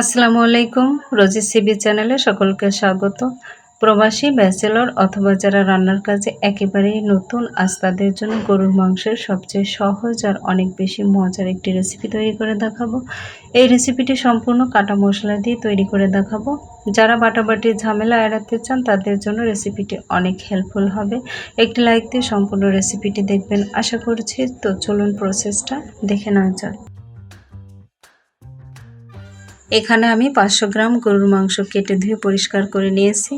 আসসালামু আলাইকুম। রোজি সিবি চ্যানেলে সকলকে স্বাগত। প্রবাসী, ব্যাচেলর অথবা যারা রান্নার কাজে একেবারেই নতুন, আজ তাদের জন্য গরুর মাংসের সবচেয়ে সহজ আর অনেক বেশি মজার একটি রেসিপি তৈরি করে দেখাবো। এই রেসিপিটি সম্পূর্ণ কাটা মশলা দিয়ে তৈরি করে দেখাবো। যারা বাটাবাটির ঝামেলা এড়াতে চান, তাদের জন্য রেসিপিটি অনেক হেল্পফুল হবে। একটি লাইক দিয়ে সম্পূর্ণ রেসিপিটি দেখবেন। আশা করছি তো চলুন প্রসেসটা দেখে নেওয়া যাক। এখানে আমি পাঁচশো গ্রাম গরুর মাংস কেটে ধুয়ে পরিষ্কার করে নিয়েছি।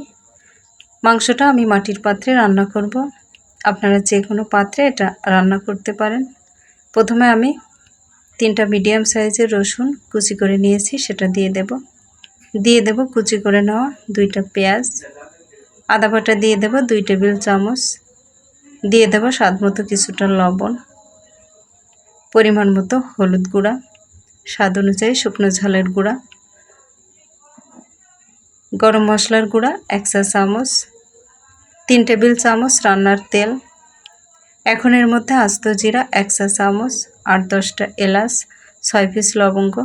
মাংসটা আমি মাটির পাত্রে রান্না করব। আপনারা যে কোনো পাত্রে এটা রান্না করতে পারেন। প্রথমে আমি তিনটা মিডিয়াম সাইজের রসুন কুচি করে নিয়েছি, সেটা দিয়ে দেব। দিয়ে দেব কুচি করে নেওয়া দুইটা পেঁয়াজ। আদা বাটা দিয়ে দেব দুই টেবিল চামচ। দিয়ে দেব স্বাদ মতো কিছুটা লবণ। পরিমাণ মতো হলুদ গুঁড়া। স্বাদ অনুযায়ী শুকনো ঝালের গুঁড়া, গরম মশলার গুঁড়া, এক চা চামচ, তিন টেবিল চামচ রান্নার তেল, এখন এর মধ্যে আস্ত জিরা, এক চা চামচ, আট দশটা এলাচ, ছয় পিস লবঙ্গ,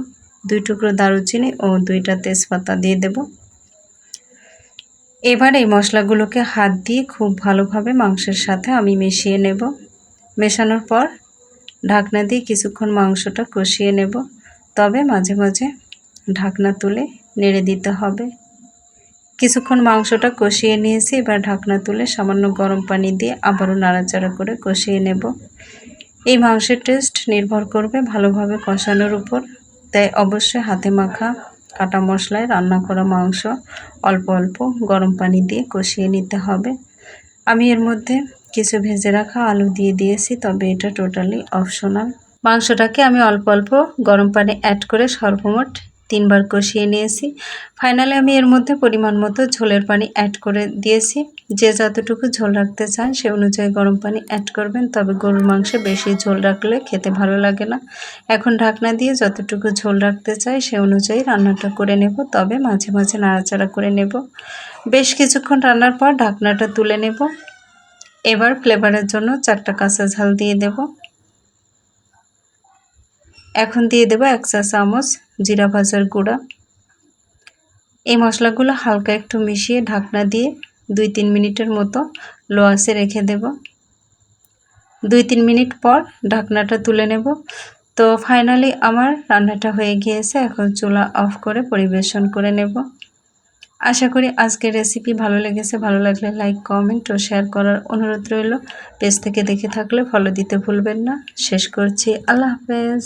দুই টুকরো দারুচিনি ও দুইটা তেজপাতা দিয়ে দেব। এবার এই মশলাগুলোকে হাত দিয়ে খুব ভালোভাবে মাংসের সাথে আমি মিশিয়ে নেব। মেশানোর পর ঢাকনা দিয়ে কিছুক্ষণ মাংসটা কষিয়ে নেব। তবে মাঝে মাঝে ঢাকনা তুলে নেড়ে দিতে হবে। কিছুক্ষণ মাংসটা কষিয়ে নিয়েছি, এবার ঢাকনা তুলে সামান্য গরম পানি দিয়ে আবারও নাড়াচাড়া করে কষিয়ে নেব। এই মাংসের টেস্ট নির্ভর করবে ভালোভাবে কষানোর উপর। তাই অবশ্যই হাতে মাখা কাটা মশলায় রান্না করা মাংস অল্প অল্প গরম পানি দিয়ে কষিয়ে নিতে হবে। আমি এর মধ্যে কিছু ভেজে রাখা আলু দিয়ে দিয়েছি, তবে এটা টোটালি অপশনাল। মাংসটাকে আমি অল্প অল্প গরম পানি অ্যাড করে সর্বমোট তিনবার কষিয়ে নিয়েছি। ফাইনালি আমি এর মধ্যে পরিমাণ মতো ঝোলের পানি অ্যাড করে দিয়েছি। যে যতটুকু ঝোল রাখতে চান, সে অনুযায়ী গরম পানি অ্যাড করবেন। তবে গরুর মাংসে বেশি ঝোল রাখলে খেতে ভালো লাগে না। এখন ঢাকনা দিয়ে যতটুকু ঝোল রাখতে চাই, সে অনুযায়ী রান্নাটা করে নেব। তবে মাঝে মাঝে নাড়াচাড়া করে নেব। বেশ কিছুক্ষণ রান্নার পর ঢাকনাটা তুলে নেব। এবার ফ্লেভারের জন্য চারটা কাঁচা ঝাল দিয়ে দেব। এখন দিয়ে দেবো এক চা চামচ জিরা ভাজার গুঁড়া। এই মশলাগুলো হালকা একটু মিশিয়ে ঢাকনা দিয়ে দুই তিন মিনিটের মতো লো আসে রেখে দেব। দুই তিন মিনিট পর ঢাকনাটা তুলে নেব। তো ফাইনালি আমার রান্নাটা হয়ে গিয়েছে। এখন চুলা অফ করে পরিবেশন করে নেব। আশা করি আজকের রেসিপি ভালো লেগেছে। ভালো লাগলে লাইক, কমেন্ট ও শেয়ার করার অনুরোধ রইল। পেজ থেকে দেখে থাকলে ফলো দিতে ভুলবেন না। শেষ করছি। আল্লাহ হাফেজ।